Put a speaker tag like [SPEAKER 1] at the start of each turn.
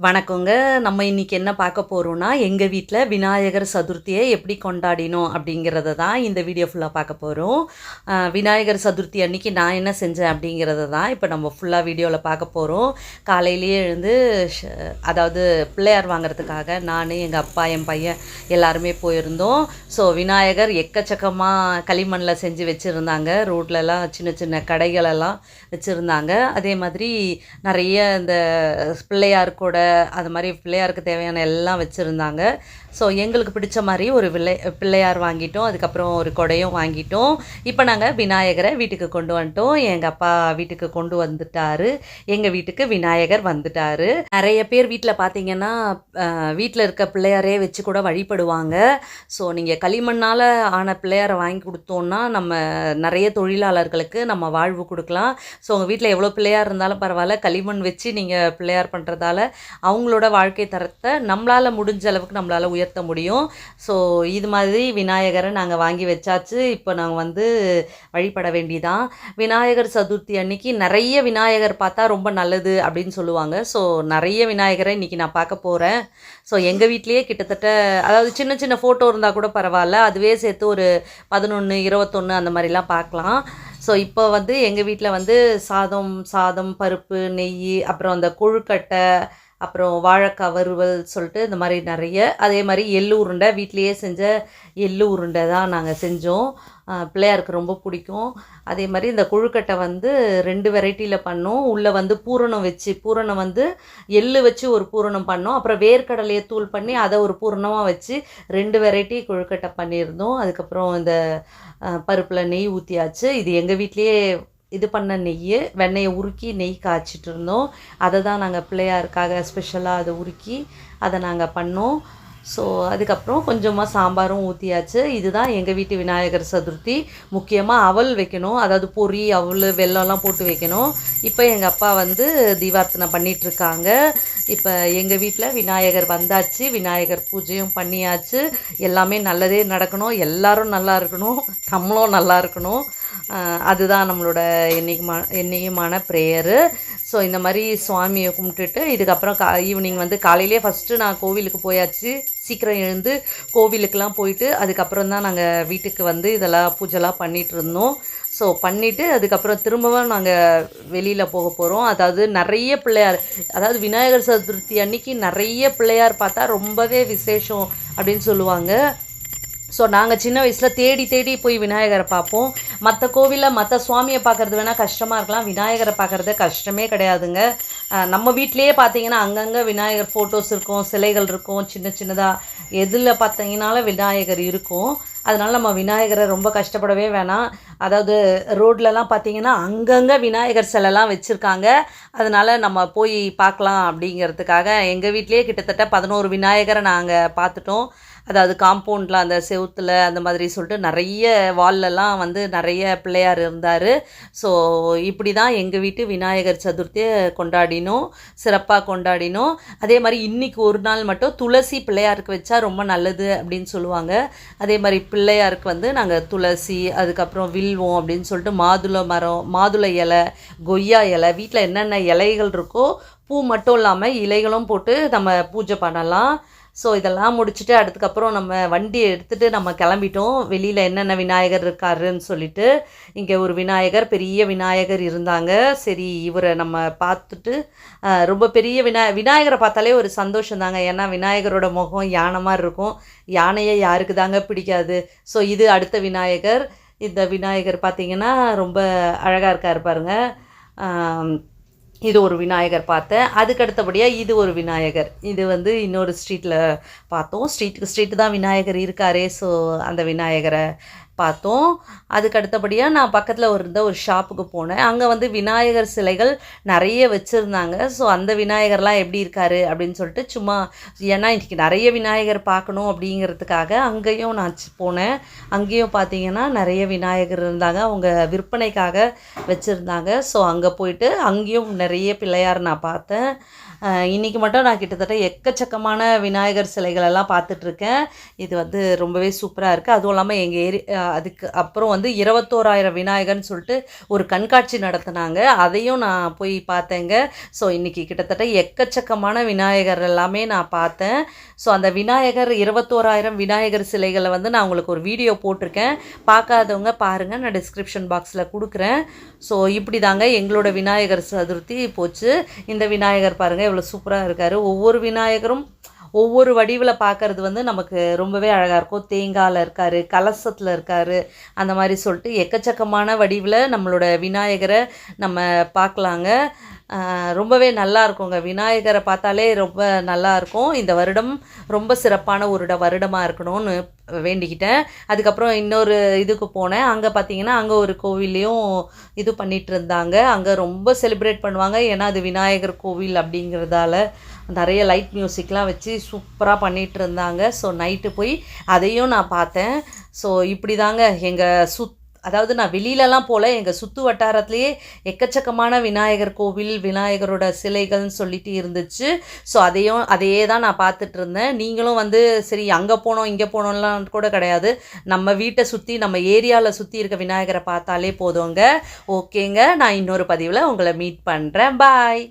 [SPEAKER 1] வணக்கங்க. நம்ம இன்னைக்கு என்ன பார்க்க போகிறோம்னா எங்கள் வீட்டில் விநாயகர் சதுர்த்தியை எப்படி கொண்டாடினோம் அப்படிங்கிறத தான் இந்த வீடியோ ஃபுல்லாக பார்க்க போகிறோம் விநாயகர் சதுர்த்தி அன்னைக்கு நான் என்ன செஞ்சேன் அப்படிங்கிறத தான் இப்போ நம்ம ஃபுல்லாக வீடியோவில் பார்க்க போகிறோம் காலையிலேயே எழுந்து ஷ- அதாவது பிள்ளையார் வாங்குறதுக்காக நான் எங்கள் அப்பா என் பையன் எல்லாருமே போயிருந்தோம். ஸோ விநாயகர் எக்கச்சக்கமாக களிமண்ணில் செஞ்சு வச்சுருந்தாங்க. ரோட்லலாம் சின்ன சின்ன கடைகளெல்லாம் வச்சுருந்தாங்க. அதே மாதிரி நிறைய இந்த பிள்ளையார் கூட அது மாதிரி பிள்ளையாருக்கு தேவையான எல்லாம் வச்சுருந்தாங்க. ஸோ எங்களுக்கு பிடிச்ச மாதிரி ஒரு விளை பிள்ளையார் வாங்கிட்டோம். அதுக்கப்புறம் ஒரு கொடையும் வாங்கிட்டோம். இப்போ நாங்கள் விநாயகரை வீட்டுக்கு கொண்டு வந்துட்டோம். எங்கள் அப்பா வீட்டுக்கு கொண்டு வந்துட்டாரு. எங்கள் வீட்டுக்கு விநாயகர் வந்துட்டாரு. நிறைய பேர் வீட்டில் பார்த்தீங்கன்னா வீட்டில் இருக்க பிள்ளையாரே வச்சு கூட வழிபடுவாங்க. ஸோ நீங்கள் களிமண்ணால் ஆன பிள்ளையாரை வாங்கி கொடுத்தோன்னா நம்ம நிறைய தொழிலாளர்களுக்கு நம்ம வாழ்வு கொடுக்கலாம். ஸோ உங்கள் வீட்டில் எவ்வளோ பிள்ளையார் இருந்தாலும் பரவாயில்ல. களிமண் வச்சு நீங்கள் பிள்ளையார் பண்ணுறதால அவங்களோட வாழ்க்கை தரத்தை நம்மளால் முடிஞ்ச அளவுக்கு நம்மளால் உயர்த்த முடியும். ஸோ இது மாதிரி விநாயகரை நாங்கள் வாங்கி வச்சாச்சு. இப்போ நாங்கள் வந்து வழிபட வேண்டியதான் விநாயகர் சதுர்த்தி அன்னைக்கு நிறைய விநாயகர் பார்த்தா ரொம்ப நல்லது அப்படின்னு சொல்லுவாங்க. ஸோ நிறைய விநாயகரை இன்றைக்கி நான் பார்க்க போகிறேன் ஸோ எங்கள் வீட்லேயே கிட்டத்தட்ட அதாவது சின்ன சின்ன ஃபோட்டோ இருந்தால் கூட பரவாயில்ல. அதுவே சேர்த்து ஒரு பதினொன்று இருபத்தொன்று அந்த மாதிரிலாம் பார்க்கலாம். ஸோ இப்போ வந்து எங்கள் வீட்டில் வந்து சாதம் சாதம் பருப்பு நெய் அப்புறம் அந்த கொழுக்கட்டை அப்புறம் வாழைக்காய் வறுவல் சொல்லிட்டு இந்த மாதிரி நிறைய அதே மாதிரி எள்ளு உருண்டை வீட்டிலேயே செஞ்ச எள்ளு உருண்டை தான் நாங்கள் செஞ்சோம். பிள்ளையாருக்கு ரொம்ப பிடிக்கும். அதே மாதிரி இந்த கொழுக்கட்டை வந்து ரெண்டு வெரைட்டியில் பண்ணோம். உள்ளே வந்து பூரணம் வச்சு பூரணம் வந்து எள்ளு வச்சு ஒரு பூரணம் பண்ணோம். அப்புறம் வேர்க்கடலையை தூள் பண்ணி அதை ஒரு பூரணமாக வச்சு ரெண்டு வெரைட்டி கொழுக்கட்டை பண்ணியிருந்தோம். அதுக்கப்புறம் இந்த பருப்பில் நெய் ஊற்றியாச்சு இது எங்கள் வீட்லேயே இது பண்ண நெய் வெண்ணெயை உருக்கி நெய் காய்ச்சிட்டு இருந்தோம் அதை தான் நாங்கள் பிள்ளையாருக்காக ஸ்பெஷலாக அதை உருக்கி அதை நாங்கள் பண்ணோம். ஸோ அதுக்கப்புறம் கொஞ்சமாக சாம்பாரும் ஊற்றியாச்சு இதுதான் எங்கள் வீட்டு விநாயகர் சதுர்த்தி. முக்கியமாக அவல் வைக்கணும். அதாவது பொரி அவல் வெல்லம்லாம் போட்டு வைக்கணும். இப்போ எங்கள் அப்பா வந்து தீபார்த்தனை பண்ணிகிட்ருக்காங்க இப்போ எங்கள் வீட்டில் விநாயகர் வந்தாச்சு. விநாயகர் பூஜையும் பண்ணியாச்சு. எல்லாமே நல்லதே நடக்கணும். எல்லோரும் நல்லா இருக்கணும். நம்மளும் நல்லா இருக்கணும். அதுதான் நம்மளோட என்னைக்குமா என்றைக்குமான ப்ரேயரு ஸோ இந்த மாதிரி சுவாமியை கும்பிட்டுட்டு இதுக்கப்புறம் கா ஈவினிங் வந்து காலையிலேயே ஃபஸ்ட்டு நான் கோவிலுக்கு போயாச்சு. சீக்கிரம் எழுந்து கோவிலுக்கெலாம் போயிட்டு அதுக்கப்புறம் தான் நாங்கள் வீட்டுக்கு வந்து இதெல்லாம் பூஜைலாம் பண்ணிகிட்டு இருந்தோம். ஸோ பண்ணிவிட்டு அதுக்கப்புறம் திரும்பவும் நாங்கள் வெளியில் போக போகிறோம் அதாவது நிறைய பிள்ளையார் அதாவது விநாயகர் சதுர்த்தி அன்னைக்கு நிறைய பிள்ளையார் பார்த்தா ரொம்பவே விசேஷம் அப்படின்னு சொல்லுவாங்க. ஸோ நாங்கள் சின்ன வயசில் தேடி தேடி போய் விநாயகரை பார்ப்போம். மற்ற கோவிலில் மற்ற சுவாமியை பார்க்குறது வேணால் கஷ்டமாக இருக்கலாம். விநாயகரை பார்க்குறது கஷ்டமே கிடையாதுங்க. நம்ம வீட்டிலேயே பார்த்தீங்கன்னா அங்கங்கே விநாயகர் ஃபோட்டோஸ் இருக்கும் சிலைகள் இருக்கும் சின்ன சின்னதாக எதில் பார்த்தீங்கனாலும் விநாயகர் இருக்கும். அதனால் நம்ம விநாயகரை ரொம்ப கஷ்டப்படவே வேணாம். அதாவது ரோட்லலாம் பார்த்தீங்கன்னா அங்கங்கே விநாயகர் சிலைலாம் வச்சுருக்காங்க. அதனால் நம்ம போய் பார்க்கலாம் அப்படிங்கிறதுக்காக எங்கள் வீட்லேயே கிட்டத்தட்ட பதினோரு விநாயகரை நாங்கள் பார்த்துட்டோம். அதாவது காம்பவுண்டில் அந்த செவுத்தில் அந்த மாதிரி சொல்லிட்டு நிறைய வால்லெல்லாம் வந்து நிறைய பிள்ளையார் இருந்தார். ஸோ இப்படி தான் எங்கள் வீட்டு விநாயகர் சதுர்த்தியை கொண்டாடினோம் சிறப்பாக கொண்டாடினோம். அதே மாதிரி இன்னைக்கு ஒரு நாள் மட்டும் துளசி பிள்ளையாருக்கு வச்சா ரொம்ப நல்லது அப்படின்னு சொல்லுவாங்க. அதே மாதிரி பிள்ளையாருக்கு வந்து நாங்கள் துளசி அதுக்கப்புறம் வில்வம் அப்படின்னு சொல்லிட்டு மாதுளை மரம் மாதுளை இலை கொய்யா இலை வீட்டில் என்னென்ன இலைகள் இருக்கோ பூ மட்டும் இல்லாமல் இலைகளும் போட்டு நம்ம பூஜை பண்ணலாம். ஸோ இதெல்லாம் முடிச்சுட்டு அதுக்கப்புறம் நம்ம வண்டி எடுத்துகிட்டு நம்ம கிளம்பிட்டோம். வெளியில் என்னென்ன விநாயகர் இருக்காருன்னு சொல்லிட்டு இங்கே ஒரு விநாயகர் பெரிய விநாயகர் இருந்தாங்க. சரி இவரை நம்ம பார்த்துட்டு ரொம்ப பெரிய விநா விநாயகரை பார்த்தாலே ஒரு சந்தோஷம் தாங்க. ஏன்னா விநாயகரோட முகம் யானை மாதிரி இருக்கும். யானையை யாருக்கு தாங்க பிடிக்காது. ஸோ இது அடுத்த விநாயகர். இந்த விநாயகர் பார்த்திங்கன்னா ரொம்ப அழகாக இருக்கார் பாருங்க. இது ஒரு விநாயகர் பார்த்தேன் அதுக்கு அடுத்தபடியாக இது ஒரு விநாயகர். இது வந்து இன்னொரு ஸ்ட்ரீட்டில் பார்த்தோம். ஸ்ட்ரீட்டுக்கு ஸ்ட்ரீட்டு தான் விநாயகர் இருக்காரே ஸோ அந்த விநாயகரை பார்த்தோம். அதுக்கு அடுத்தபடியாக நான் பக்கத்தில் இருந்த ஒரு ஷாப்புக்கு போனேன். அங்கே வந்து விநாயகர் சிலைகள் நிறைய வச்சுருந்தாங்க. ஸோ அந்த விநாயகர்லாம் எப்படி இருக்காரு அப்படின்னு சொல்லிட்டு சும்மா ஏன்னா இன்றைக்கி நிறைய விநாயகர் பார்க்கணும் அப்படிங்கிறதுக்காக அங்கேயும் நான் போனேன். அங்கேயும் பார்த்தீங்கன்னா நிறைய விநாயகர் இருந்தாங்க. அவங்க விற்பனைக்காக வச்சுருந்தாங்க. ஸோ அங்கே போயிட்டு அங்கேயும் நிறைய பிள்ளையார் நான் பார்த்தேன். இன்றைக்கி மட்டும் நான் கிட்டத்தட்ட எக்கச்சக்கமான விநாயகர் சிலைகளெல்லாம் பார்த்துட்ருக்கேன். இது வந்து ரொம்பவே சூப்பராக இருக்குது அதுவும் இல்லாமல் எங்கள் ஏரி அதுக்கு அப்புறம் வந்து இருபத்தோராயிரம் விநாயகர்னு சொல்லிட்டு ஒரு கண்காட்சி நடத்தினாங்க. அதையும் நான் போய் பார்த்தேங்க. ஸோ இன்றைக்கி கிட்டத்தட்ட எக்கச்சக்கமான விநாயகர் எல்லாமே நான் பார்த்தேன். ஸோ அந்த விநாயகர் இருபத்தோராயிரம் விநாயகர் சிலைகளை வந்து நான் உங்களுக்கு ஒரு வீடியோ போட்டிருக்கேன். பார்க்காதவங்க பாருங்கள் நான் டிஸ்கிரிப்ஷன் பாக்ஸில் கொடுக்குறேன். ஸோ இப்படி தாங்க எங்களோட விநாயகர் சதுர்த்தி போச்சு. இந்த விநாயகர் பாருங்கள் எவ்வளோ சூப்பராக இருக்கார். ஒவ்வொரு விநாயகரும் ஒவ்வொரு வடிவில் பார்க்கறது வந்து நமக்கு ரொம்பவே அழகாக இருக்கும். தேங்காயில் இருக்கார் கலசத்தில் இருக்கார். அந்த மாதிரி சொல்லிட்டு எக்கச்சக்கமான வடிவில் நம்மளோட விநாயகரை நம்ம பார்க்கலாங்க. ரொம்பவே நல்லா இருக்குங்க. விநாயகரை பார்த்தாலே ரொம்ப நல்லா இருக்கும். இந்த வருடம் ரொம்ப சிறப்பான ஒரு வருடமாக இருக்கணும்னு வேண்டிக்கிட்டேன். அதுக்கப்புறம் இன்னொரு இதுக்கு போனேன். அங்கே பார்த்தீங்கன்னா அங்கே ஒரு கோவில்லையும் இது பண்ணிட்டு இருந்தாங்க. அங்கே ரொம்ப செலிப்ரேட் பண்ணுவாங்க. ஏன்னா அது விநாயகர் கோவில் அப்படிங்கிறதால நிறைய லைட் மியூசிக்லாம் வச்சு சூப்பராக பண்ணிகிட்டு இருந்தாங்க. ஸோ நைட்டு போய் அதையும் நான் பார்த்தேன். ஸோ இப்படி தாங்க எங்கள் சுத் அதாவது நான் வெளியிலலாம் போல எங்கள் சுற்று வட்டாரத்துலேயே எக்கச்சக்கமான விநாயகர் கோவில் விநாயகரோட சிலைகள்னு சொல்லிட்டு இருந்துச்சு. ஸோ அதையும் அதையே தான் நான் பார்த்துட்டு இருந்தேன் நீங்களும் வந்து சரி அங்கே போனோம் இங்கே போனோம்லாம் கூட கிடையாது. நம்ம வீட்டை சுற்றி நம்ம ஏரியாவில் சுற்றி இருக்க விநாயகரை பார்த்தாலே போதுங்க. ஓகேங்க நான் இன்னொரு பதிவில் உங்களை மீட் பண்ணுறேன் பாய்